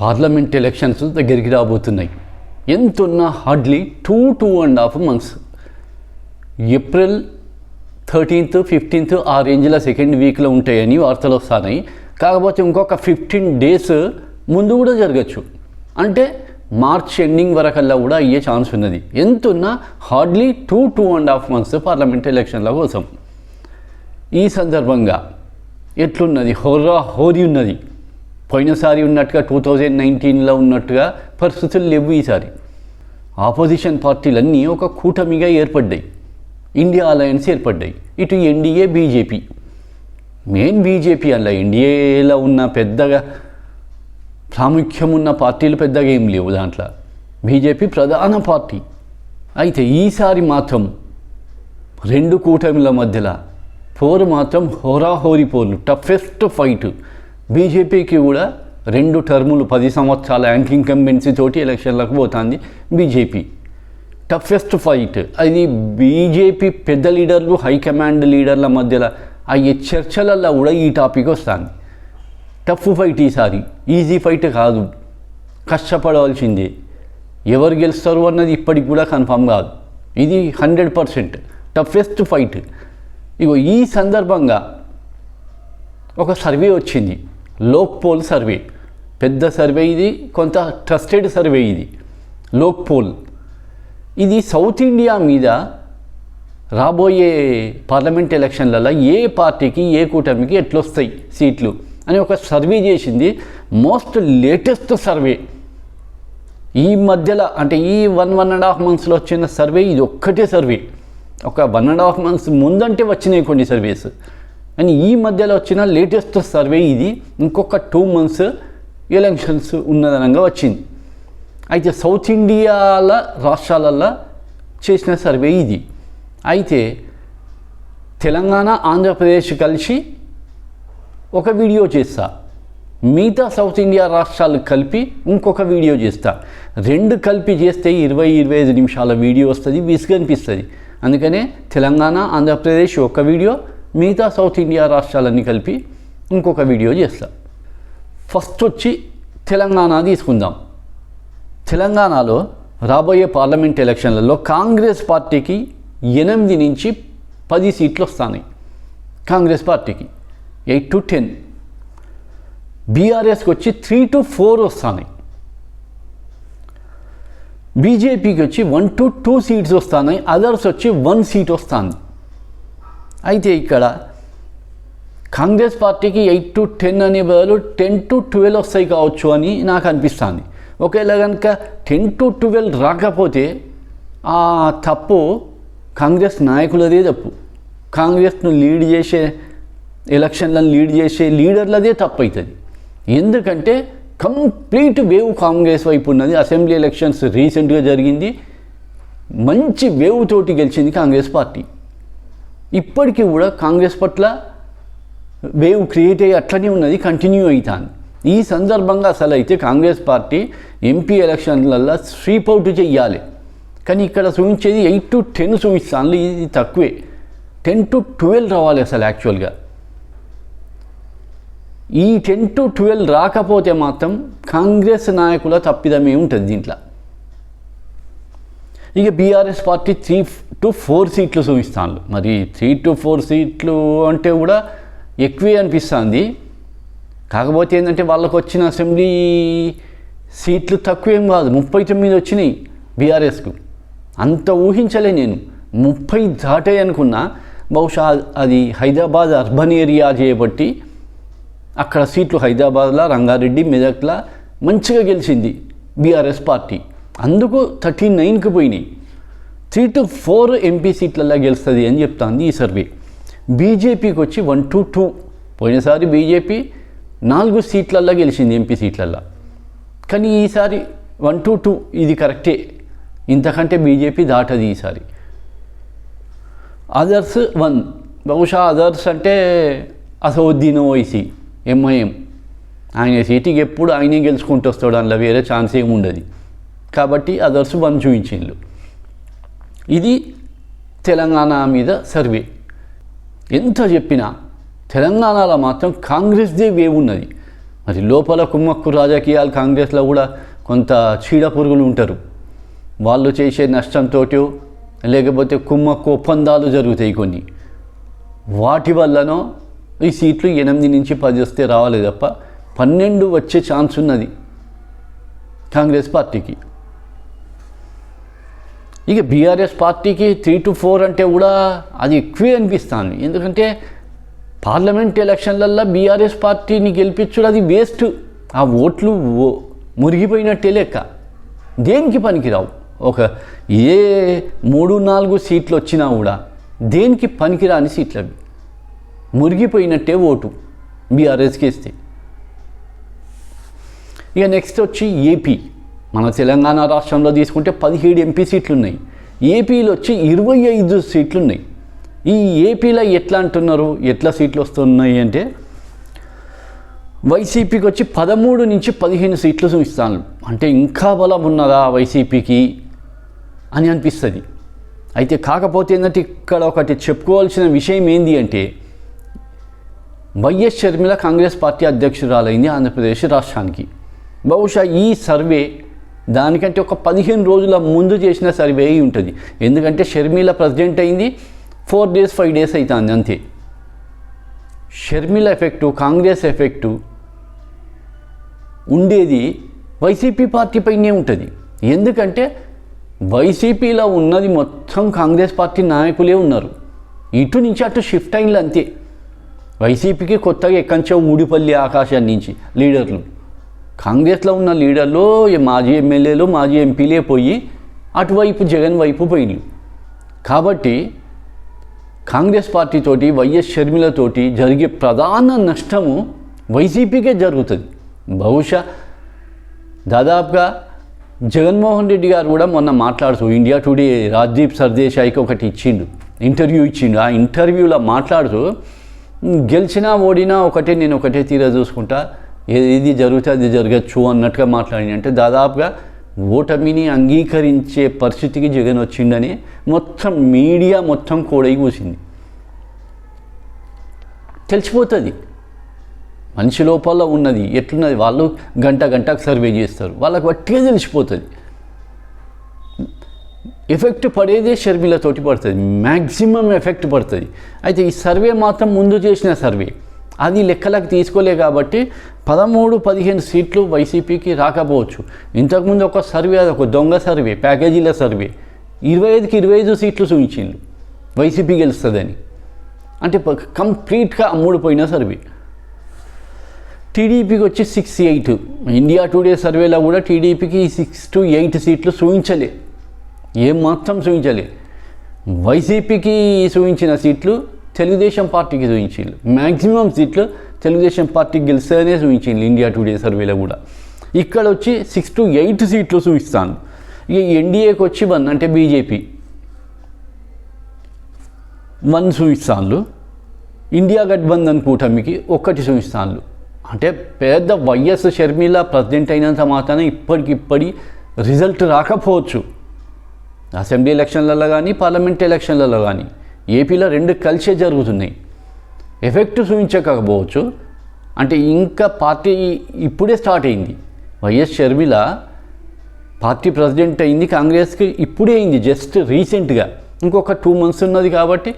Parliament elections దగ్గరికి రాబోతున్నాయి. ఎంతున్నా hardly two two and half months April thirteenth fifteenth ఆ రేంజ్లో సెకండ్ వీక్లో ఉంటాయని వార్తలు వస్తున్నాయి. కాకపోతే ఇంకొక ఫిఫ్టీన్ డేస్ ముందు కూడా జరగచ్చు. అంటే మార్చ్ ఎండింగ్ వరకల్లా కూడా అయ్యే ఛాన్స్ ఉన్నది. ఎంతున్నా hardly two two and half months parliament ఎలక్షన్ల కోసం. ఈ సందర్భంగా ఎట్లున్నది? హోర్రా హోరీ ఉన్నది. పోయినసారి ఉన్నట్టుగా టూ థౌజండ్ నైన్టీన్లో ఉన్నట్టుగా పరిస్థితులు లేవు ఈసారి. ఆపోజిషన్ పార్టీలన్నీ ఒక కూటమిగా ఏర్పడ్డాయి. ఇండియా అలయన్స్ ఏర్పడ్డాయి. ఇటు ఎన్డీఏ బీజేపీ మెయిన్ బీజేపీ అలా ఎన్డీఏలో ఉన్న పెద్దగా ప్రాముఖ్యం ఉన్న పార్టీలు పెద్దగా ఏం లేవు దాంట్లో. బీజేపీ ప్రధాన పార్టీ. అయితే ఈసారి మాత్రం రెండు కూటమిల మధ్యలో పోరు మాత్రం హోరాహోరీ పోర్లు టఫెస్ట్ ఫైట్ బీజేపీకి కూడా రెండు టర్ములు పది సంవత్సరాల యాంటీ ఇన్కంబెన్సీ తోటి ఎలక్షన్లకు పోతుంది బీజేపీ. టఫెస్ట్ ఫైట్ అది బీజేపీ పెద్ద లీడర్లు హైకమాండ్ లీడర్ల మధ్యలో అయ్యే చర్చలలో కూడా ఈ టాపిక్ వస్తుంది. టఫ్ ఫైట్ ఈసారి. ఈజీ ఫైట్ కాదు. కష్టపడవలసిందే ఎవరు గెలుస్తారు అన్నది ఇప్పటికి కూడా కన్ఫామ్ కాదు. ఇది హండ్రెడ్ పర్సెంట్ టఫెస్ట్ ఫైట్ ఇగో ఈ సందర్భంగా ఒక సర్వే వచ్చింది. Lok Poll survey. పెద్ద సర్వే ఇది కొంత ట్రస్టెడ్ సర్వే ఇది. లోక్ పోల్ ఇది సౌత్ ఇండియా మీద రాబోయే పార్లమెంట్ ఎలక్షన్లలో ఏ పార్టీకి ఏ కూటమికి ఎట్లొస్తాయి సీట్లు అని ఒక సర్వే చేసింది. Most latest survey. ఈ మధ్యలో అంటే ఈ వన్ వన్ అండ్ హాఫ్ మంత్స్లో వచ్చిన సర్వే ఇది ఒక్కటే సర్వే. ఒక వన్ అండ్ హాఫ్ మంత్స్ ముందంటే వచ్చినాయి కొన్ని సర్వేస్. అని ఈ మధ్యలో వచ్చిన లేటెస్ట్ సర్వే ఇది. ఇంకొక టూ మంత్స్ ఎలక్షన్స్ ఉన్నదనంగా వచ్చింది. అయితే సౌత్ ఇండియాల రాష్ట్రాలల్లో చేసిన సర్వే ఇది. అయితే తెలంగాణ ఆంధ్రప్రదేశ్ కలిసి ఒక వీడియో చేస్తా. మిగతా సౌత్ ఇండియా రాష్ట్రాలు కలిపి ఇంకొక వీడియో చేస్తా. రెండు కలిపి చేస్తే ఇరవై ఇరవై ఐదు నిమిషాల వీడియో వస్తుంది విసుగనిపిస్తుంది. అందుకనే తెలంగాణ ఆంధ్రప్రదేశ్ ఒక వీడియో మిగతా సౌత్ ఇండియా రాష్ట్రాలన్నీ కలిపి ఇంకొక వీడియో చేస్తా. ఫస్ట్ వచ్చి తెలంగాణ తీసుకుందాం. తెలంగాణలో రాబోయే పార్లమెంట్ ఎలక్షన్లలో కాంగ్రెస్ పార్టీకి ఎనిమిది నుంచి పది సీట్లు వస్తాయి కాంగ్రెస్ పార్టీకి ఎయిట్ టు టెన్. బీఆర్ఎస్కి వచ్చి త్రీ టు ఫోర్ వస్తాయి బీజేపీకి వచ్చి వన్ టు టూ సీట్స్ వస్తున్నాయి అదర్స్ వచ్చి వన్ సీట్ వస్తుంది. అయితే ఇక్కడ కాంగ్రెస్ పార్టీకి ఎయిట్ టు టెన్ అనే బదులు టెన్ టు ట్వెల్వ్ వస్తాయి కావచ్చు అని నాకు అనిపిస్తుంది. ఒకవేళ కనుక టెన్ టు ట్వెల్వ్ రాకపోతే ఆ తప్పు కాంగ్రెస్ నాయకులదే తప్పు. కాంగ్రెస్ను లీడ్ చేసే ఎలక్షన్లను లీడ్ చేసే లీడర్లదే తప్పు అవుతుంది ఎందుకంటే కంప్లీట్ వేవ్ కాంగ్రెస్ వైపు ఉన్నది. అసెంబ్లీ ఎలక్షన్స్ రీసెంట్గా జరిగింది. మంచి వేవ్ తోటి గెలిచింది కాంగ్రెస్ పార్టీ. ఇప్పటికీ కూడా కాంగ్రెస్ పట్ల వేవ్ క్రియేట్ అయ్యి అట్లనే ఉన్నది కంటిన్యూ అవుతాను ఈ సందర్భంగా అసలు అయితే కాంగ్రెస్ పార్టీ ఎంపీ ఎలక్షన్లలో స్వీప్ అవుట్ చెయ్యాలి. కానీ ఇక్కడ చూపించేది ఎయిట్ టు టెన్ చూపిస్తాను ఇది తక్కువే. టెన్ టు ట్వెల్వ్ రావాలి అసలు యాక్చువల్గా ఈ టెన్ టు ట్వెల్వ్ రాకపోతే మాత్రం కాంగ్రెస్ నాయకుల తప్పిదమే ఉంటుంది దీంట్లో. ఇక BRS party three to four సీట్లు చూపిస్తాను మరి త్రీ టు ఫోర్ సీట్లు అంటే కూడా ఎక్కువే అనిపిస్తుంది. కాకపోతే ఏంటంటే వాళ్ళకు వచ్చిన అసెంబ్లీ సీట్లు తక్కువేం కాదు. ముప్పై తొమ్మిది వచ్చినాయి బీఆర్ఎస్కు అంత ఊహించలే నేను. ముప్పై దాటే అనుకున్నా. బహుశా అది హైదరాబాద్ అర్బన్ ఏరియా చేయబట్టి అక్కడ సీట్లు హైదరాబాద్లో రంగారెడ్డి మెదక్లా మంచిగా గెలిచింది బీఆర్ఎస్ పార్టీ అందుకు థర్టీ నైన్కి పోయినాయి. త్రీ టు ఫోర్ ఎంపీ సీట్లలో గెలుస్తుంది అని చెప్తాంది ఈ సర్వే. బీజేపీకి వచ్చి వన్ టు టూ. పోయినసారి బీజేపీ నాలుగు సీట్లల్లో గెలిచింది ఎంపీ సీట్లల్లో. కానీ ఈసారి వన్ టు టూ ఇది కరెక్టే. ఇంతకంటే బీజేపీ దాటది ఈసారి. Others one. బహుశా అదర్స్ అంటే అసౌద్దీన్ ఓవైసీ ఎంఐఎం. ఆయన సీటుకి ఎప్పుడు ఆయనే గెలుచుకుంటూ వస్తాడు అందులో వేరే ఛాన్స్ ఏమి ఉండదు కాబట్టి అదర్స్ వన్ చూపించిండ్రు. ఇది తెలంగాణ మీద సర్వే. ఎంత చెప్పినా తెలంగాణలో మాత్రం కాంగ్రెస్దే వేవ్ ఉన్నది. మరి లోపల కుమ్మక్కు రాజకీయాలు కాంగ్రెస్లో కూడా కొంత చీడ పురుగులు ఉంటారు. వాళ్ళు చేసే నష్టంతో లేకపోతే కుమ్మక్కు ఒప్పందాలు జరుగుతాయి కొన్ని. వాటి వల్లనో ఈ సీట్లు ఎనిమిది నుంచి పది వస్తే రావాలి తప్ప పన్నెండు వచ్చే ఛాన్స్ ఉన్నది కాంగ్రెస్ పార్టీకి. ఇక బీఆర్ఎస్ పార్టీకి త్రీ టు ఫోర్ అంటే కూడా అది ఎక్కువే అనిపిస్తుంది. ఎందుకంటే పార్లమెంట్ ఎలక్షన్లల్లో బీఆర్ఎస్ పార్టీని గెలిపించడం అది వేస్ట్ ఆ ఓట్లు ఓ- మురిగిపోయినట్టే లెక్క. దేనికి పనికిరావు? ఒక ఏ మూడు నాలుగు సీట్లు వచ్చినా కూడా దేనికి పనికిరాని సీట్లు అవి మురిగిపోయినట్టే ఓటు బీఆర్ఎస్కి ఇస్తే ఇక నెక్స్ట్ వచ్చి ఏపీ. మన తెలంగాణ రాష్ట్రంలో తీసుకుంటే పదిహేడు ఎంపీ సీట్లు ఉన్నాయి ఏపీలో వచ్చి ఇరవై ఐదు సీట్లు ఉన్నాయి ఈ ఏపీలో ఎట్లా అంటున్నారు? ఎట్లా సీట్లు వస్తున్నాయి అంటే వైసీపీకి వచ్చి పదమూడు నుంచి పదిహేను సీట్లు చూపిస్తాను. అంటే ఇంకా బలం ఉన్నదా వైసీపీకి అని అనిపిస్తుంది. అయితే కాకపోతే ఏంటంటే ఇక్కడ ఒకటి చెప్పుకోవాల్సిన విషయం ఏంటి అంటే వైఎస్ షర్మిల కాంగ్రెస్ పార్టీ అధ్యక్షురాలైంది ఆంధ్రప్రదేశ్ రాష్ట్రానికి. బహుశా ఈ సర్వే దానికంటే ఒక పదిహేను రోజుల ముందు చేసిన సర్వే అయి ఉంటుంది. ఎందుకంటే షర్మిల ప్రెసిడెంట్ అయింది ఫోర్ డేస్ ఫైవ్ డేస్ అవుతుంది అంతే. షర్మిల ఎఫెక్టు కాంగ్రెస్ ఎఫెక్టు ఉండేది వైసీపీ పార్టీ పైనే ఉంటుంది. ఎందుకంటే వైసీపీలో ఉన్నది మొత్తం కాంగ్రెస్ పార్టీ నాయకులే ఉన్నారు. ఇటు నుంచి అటు షిఫ్ట్ అయింది అంతే. వైసీపీకి కొత్తగా ఎక్కంచో ఊడిపల్లి ఆకాశాన్ని నుంచి లీడర్లు. కాంగ్రెస్లో ఉన్న లీడర్లు మాజీ ఎమ్మెల్యేలు మాజీ ఎంపీలే పోయి అటువైపు జగన్ వైపు పోయినాయి. కాబట్టి కాంగ్రెస్ పార్టీతోటి వైఎస్ షర్మిలతోటి జరిగే ప్రధాన నష్టము వైసీపీకే జరుగుతుంది. బహుశా దాదాపుగా జగన్మోహన్ రెడ్డి గారు కూడా మొన్న మాట్లాడుతూ ఇండియా టుడే రాజ్దీప్ సర్దేశాయికి ఒకటి ఇచ్చిండు ఇంటర్వ్యూ ఇచ్చిండు. ఆ ఇంటర్వ్యూలో మాట్లాడుతూ గెలిచినా ఓడినా ఒకటే నేను ఒకటే తీరా చూసుకుంటా ఇది జరిగితే అది జరగచ్చు అన్నట్టుగా మాట్లాడి అంటే దాదాపుగా ఓటమిని అంగీకరించే పరిస్థితికి జగన్ వచ్చిండని మొత్తం మీడియా మొత్తం కోడై కూసింది తెలిసిపోతుంది. మనిషి లోపల ఉన్నది ఎట్లున్నది? వాళ్ళు గంట గంటకు సర్వే చేస్తారు. వాళ్ళకి వట్టిగా తెలిసిపోతుంది. ఎఫెక్ట్ పడేదే షర్మిలతోటి పడుతుంది. మ్యాక్సిమం ఎఫెక్ట్ పడుతుంది. అయితే ఈ సర్వే మాత్రం ముందు చేసిన సర్వే. అది లెక్కలకు తీసుకోలే కాబట్టి పదమూడు పదిహేను సీట్లు వైసీపీకి రాకపోవచ్చు. ఇంతకుముందు ఒక సర్వే అది ఒక దొంగ సర్వే ప్యాకేజీల సర్వే. ఇరవై ఐదుకి ఇరవై ఐదు సీట్లు చూపించింది వైసీపీ గెలుస్తుందని. అంటే కంప్లీట్గా అమ్ముడుపోయిన సర్వే. టీడీపీకి వచ్చి సిక్స్ ఎయిట్. ఇండియా టుడే సర్వేలో కూడా టీడీపీకి సిక్స్ టు ఎయిట్ సీట్లు చూపించలే. ఏం మాత్రం చూపించలే. వైసీపీకి చూపించిన సీట్లు తెలుగుదేశం పార్టీకి చూపించిండు మ్యాక్సిమం సీట్లు తెలుగుదేశం పార్టీకి గెలుస్తాయనే చూపించిండు ఇండియా టుడే సర్వేలో కూడా. ఇక్కడ వచ్చి సిక్స్ టు ఎయిట్ సీట్లు చూపిస్తాను ఇక ఎన్డీఏకి వచ్చి వన్ అంటే బీజేపీ వన్ చూపిస్తాను ఇండియా గఠబంధన్ కూటమికి ఒక్కటి చూపిస్తాను అంటే పెద్ద వైఎస్ షర్మిల ప్రెసిడెంట్ అయినంత మాత్రాన ఇప్పటికిప్పటి రిజల్ట్ రాకపోవచ్చు. అసెంబ్లీ ఎలక్షన్లలో కానీ పార్లమెంట్ ఎలక్షన్లలో కానీ ఏపీలో రెండు కలిసే జరుగుతున్నాయి. ఎఫెక్ట్ చూపించకపోవచ్చు. అంటే ఇంకా పార్టీ ఇప్పుడే స్టార్ట్ అయింది. వైఎస్ షర్మిల పార్టీ ప్రెసిడెంట్ అయింది కాంగ్రెస్కి ఇప్పుడే అయింది జస్ట్ రీసెంట్గా. ఇంకొక టూ మంత్స్ ఉన్నది కాబట్టి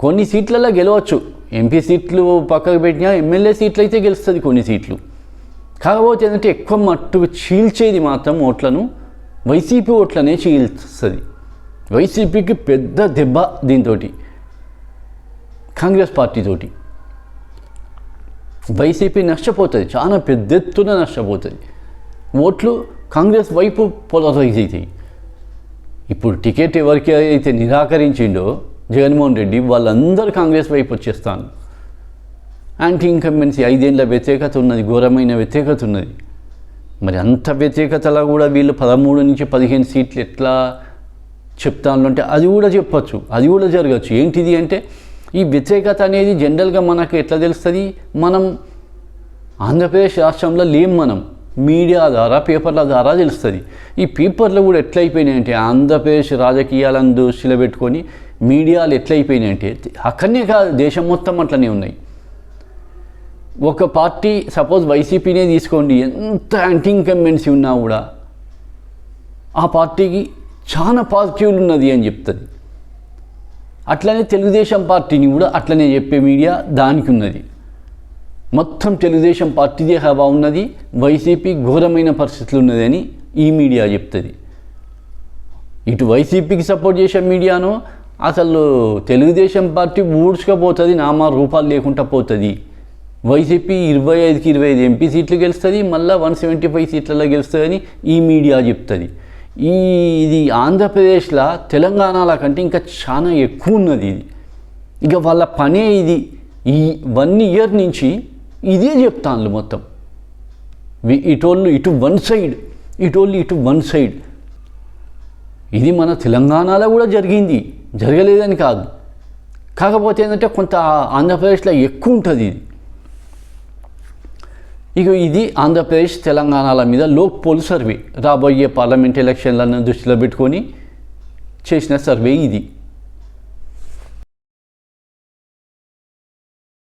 కొన్ని సీట్లలో గెలవచ్చు. ఎంపీ సీట్లు పక్కకు పెట్టినా ఎమ్మెల్యే సీట్లు అయితే గెలుస్తుంది కొన్ని సీట్లు. కాకపోతే ఏంటంటే ఎక్కువ మట్టుకు చీల్చేది మాత్రం ఓట్లను వైసీపీ ఓట్లనే చీల్స్తుంది. వైసీపీకి పెద్ద దెబ్బ దీంతో కాంగ్రెస్ పార్టీతోటి వైసీపీ నష్టపోతుంది చాలా పెద్ద ఎత్తున నష్టపోతుంది. ఓట్లు కాంగ్రెస్ వైపు పోలరైజ్ అవుతాయి ఇప్పుడు టికెట్ ఎవరికి అయితే నిరాకరించిండో జగన్మోహన్ రెడ్డి వాళ్ళందరూ కాంగ్రెస్ వైపు వచ్చేస్తాను. యాంటీ ఇన్కంబెన్సీ ఐదేళ్ళ వ్యతిరేకత ఉన్నది ఘోరమైన వ్యతిరేకత ఉన్నది. మరి అంత వ్యతిరేకతలా కూడా వీళ్ళు పదమూడు నుంచి పదిహేను సీట్లు ఎట్లా చెప్తాను అంటే అది కూడా చెప్పచ్చు అది కూడా జరగచ్చు. ఏంటిది అంటే ఈ వ్యతిరేకత అనేది జనరల్గా మనకు ఎట్లా తెలుస్తుంది? మనం ఆంధ్రప్రదేశ్ రాష్ట్రంలో లేం మనం. మీడియా ద్వారా పేపర్ల ద్వారా తెలుస్తుంది. ఈ పేపర్లు కూడా ఎట్లయిపోయినాయంటే ఆంధ్రప్రదేశ్ రాజకీయాలను దృష్టిలో పెట్టుకొని మీడియాలు ఎట్లయిపోయినాయంటే అక్కడనే కాదు దేశం మొత్తం అట్లనే ఉన్నాయి. ఒక పార్టీ సపోజ్ వైసీపీనే తీసుకోండి ఎంత యాంటీ ఇన్కంబెన్సీ ఉన్నా కూడా ఆ పార్టీకి చాలా పాజిటివ్లు ఉన్నది అని చెప్తుంది. అట్లనే తెలుగుదేశం పార్టీని కూడా అట్లనే చెప్పే మీడియా దానికి ఉన్నది. మొత్తం తెలుగుదేశం పార్టీదే హవా ఉన్నది వైసీపీ ఘోరమైన పరిస్థితులు ఉన్నదని ఈ మీడియా చెప్తుంది. ఇటు వైసీపీకి సపోర్ట్ చేసే మీడియాను అసలు తెలుగుదేశం పార్టీ ఊడ్చుకపోతుంది నామా రూపాలు లేకుండా పోతుంది. వైసీపీ ఇరవై ఐదుకి ఇరవై ఐదు ఎంపీ సీట్లు గెలుస్తుంది మళ్ళీ వన్ సెవెంటీ ఫైవ్ సీట్లలో గెలుస్తుందని ఈ మీడియా చెప్తుంది. ఈ ఇది ఆంధ్రప్రదేశ్లో తెలంగాణల కంటే ఇంకా చాలా ఎక్కువ ఉన్నది ఇది. ఇక వాళ్ళ పనే ఇది. ఈ వన్ ఇయర్ నుంచి ఇదే చెప్తాను మొత్తం. ఇటోళ్ళు ఇటు వన్ సైడ్ ఇటోళ్ళు ఇటు వన్ సైడ్. ఇది మన తెలంగాణలో కూడా జరిగింది. జరగలేదని కాదు. కాకపోతే ఏంటంటే కొంత ఆంధ్రప్రదేశ్లో ఎక్కువ ఉంటుంది ఇది. ఇక ఇది ఆంధ్రప్రదేశ్ తెలంగాణల మీద లోక్ పోల్ సర్వే. రాబోయే పార్లమెంట్ ఎలక్షన్లను దృష్టిలో పెట్టుకొని చేసిన సర్వే ఇది.